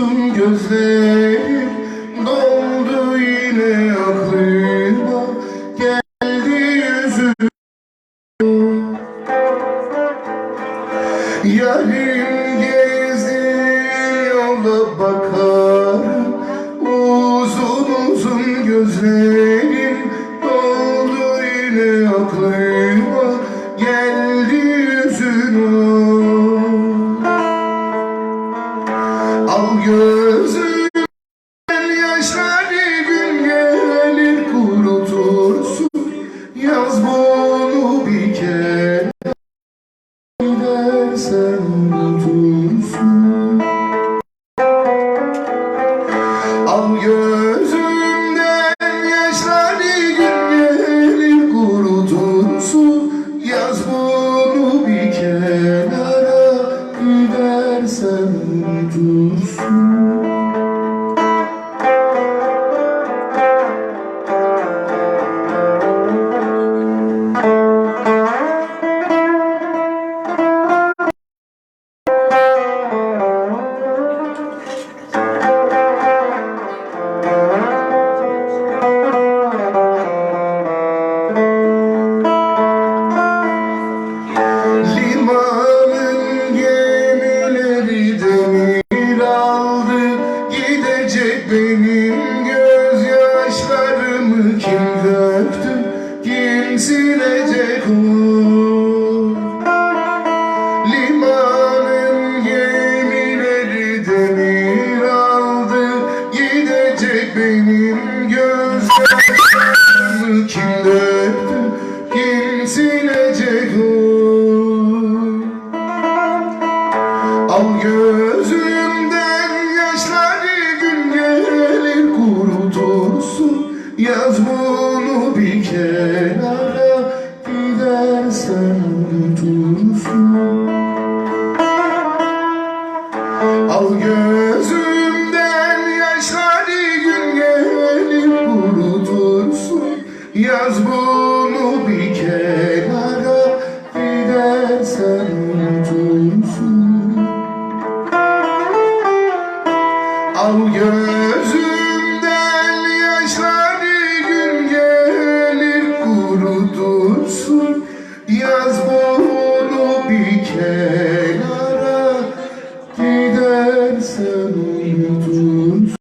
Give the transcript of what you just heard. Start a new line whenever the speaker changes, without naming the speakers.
uzun gözlerim doldu yine aklıma. Geldi yüzün Yarim gezdiğin yola bakarım Uzun uzun gözlerim Al gözümden yaşları gün gelir kurutursun. Yaz bunu bir kenara gidersen unutursun benim gözyaşlarımı kim döktü? Kim silecek onu Limanın gemileri demir aldı. Gidecek benim gözyaşlarımı kim döktü? Kim silecek onu Al gözümden unutursun Al gözümden yaşları gün kurutursun Yaz bunu bir kenara gidersen unutursun. Al gözümden yaşları